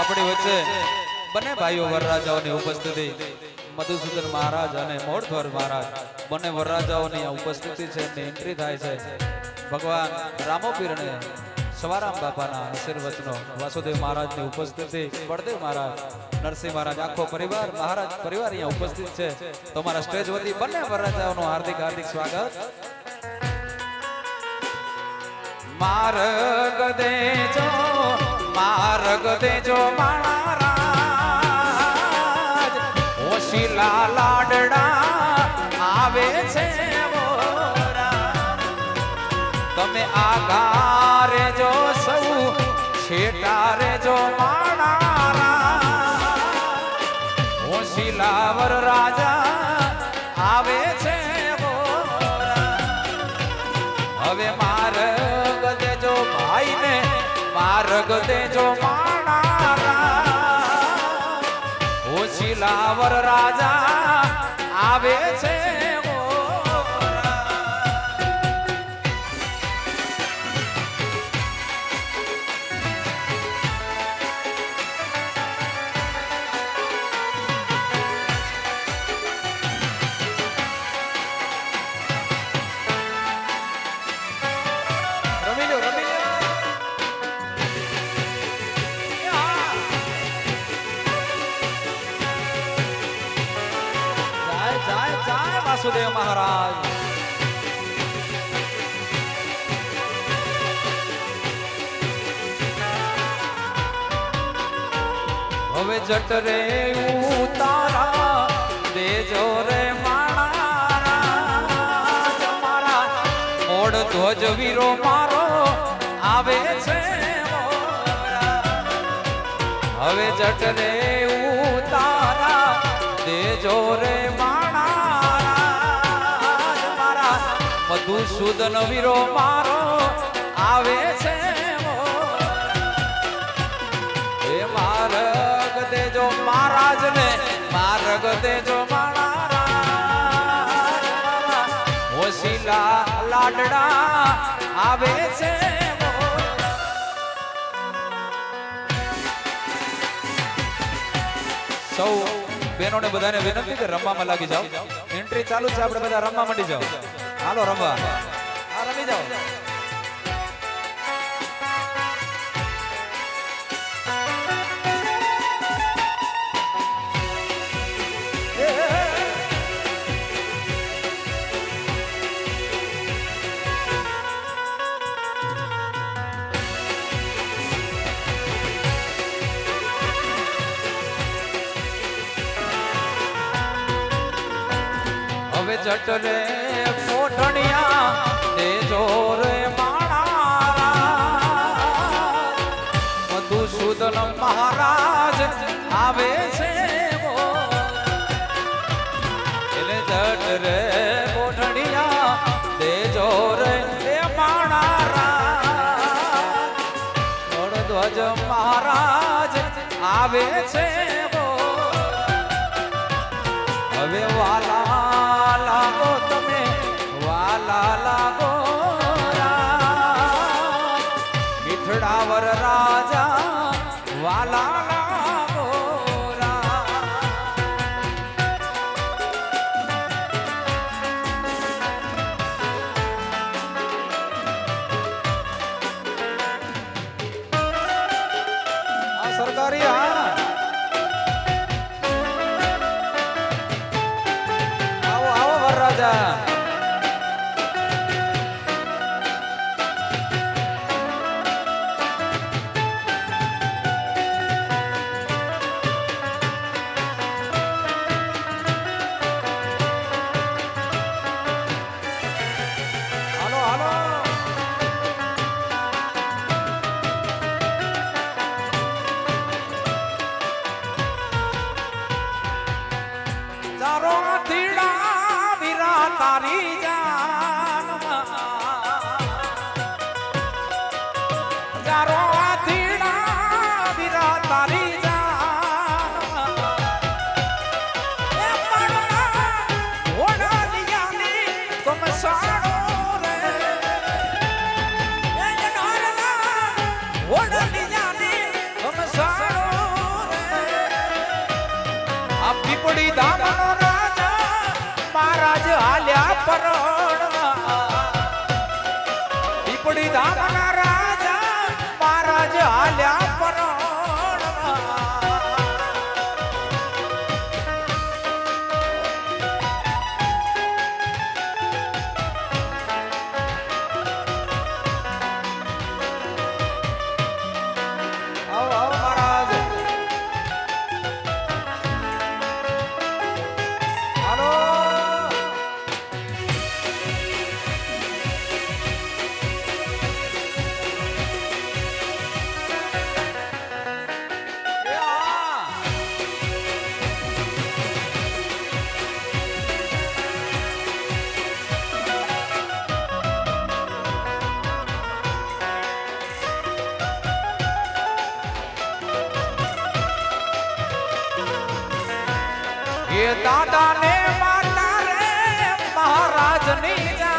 આપણી વચ્ચે બંને ભાઈઓ વરરાજાઓની ઉપસ્થિતિ. મધુસૂદન મહારાજ અને મોડધ્વર મહારાજ. બંને વરરાજાઓની ઉપસ્થિતિ છે એમની એન્ટ્રી થાય છે. ભગવાન રામોપીરને સવારામ બાપાના આશીર્વચનો. વાસુદેવ મહારાજની ઉપસ્થિતિ, બળદેવ મહારાજ, નરસિંહ મહારાજ, આખો પરિવાર, મહારાજ પરિવાર અહીંયા ઉપસ્થિત છે. તો મારા સ્ટેજ વતી બંને વરરાજાઓનું હાર્દિક હાર્દિક સ્વાગત. માર્ગ દેજો દેજો મારા રાજ ઓશીલા લાડડા આવે છે તમે આગારે જો સૌ છેટા રેજો માણારા. ઓશીલાવર રાજા, આવે છે મોરા. હવે માર્ગ દેજો ભાઈને, માર્ગ દેજો માણારા ઓશીલાવર રાજા વાસુદેવ મહારાજ હવે જટ રે ઉતારા, દેજો રે માણા મારા ધ્વજ વીરો મારો, આવે છે હવે જટ રે મધુસૂદન વીરો મારો આવે છે. એ માર્ગ દેજો મહારાજ ને માર્ગ દેજો મારા હોશીલા લાડડા આવે છે. સૌ બહેનોને બધાને વિનંતી કે રમવામાં લાગી જાઓ એન્ટ્રી ચાલુ છે, આપણે બધા રમવા માંડી જાઓ હાલો રમવા હા રમી જાઓ હવે જટ રે કોઠણિયા દેજો રે માણા મધુસૂદન મહારાજ આવે છે. એટલે જટ રે તે જોરે એ માણા મહારાજ આવે છે હવે વાલા વાલા લાગો રામ. મીઠડાવર રાજા વાલા તારી જાનમાં ચારો આથીડા વીરા તારી જાનમાં મહારાજ હાલ્યા પરણવા દાદા ને માતા રે મહારાજની એ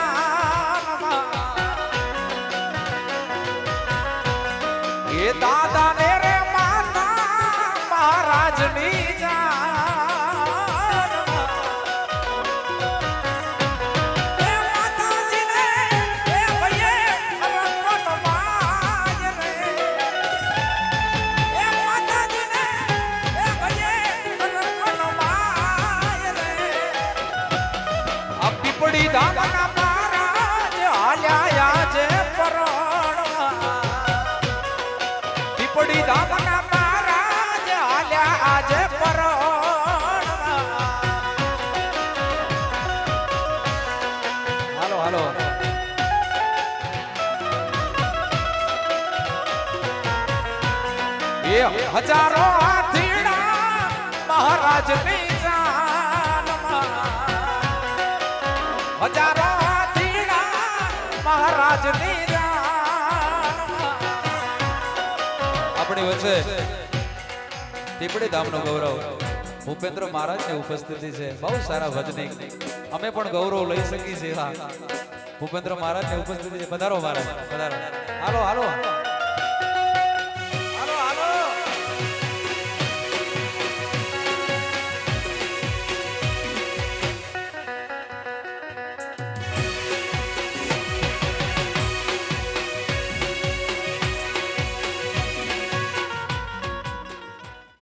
ધામના મહારાજ હાલ્યા આજે પરણવા પીપળી ધામના મહારાજ હાલ્યા આજે પરણવા હાલો હાલો એ હજારો હાથીડા આપણી વચ્ચે ટીપડી ધામનો ગૌરવ. ભૂપેન્દ્ર મહારાજની ઉપસ્થિતિ છે. બહુ સારા ભજનિક. અમે પણ ગૌરવ લઈ શકીએ છીએ ભૂપેન્દ્ર ભૂપેન્દ્ર મહારાજની ઉપસ્થિતિ છે. પધારો મહારાજ, પધારો. હાલો હાલો.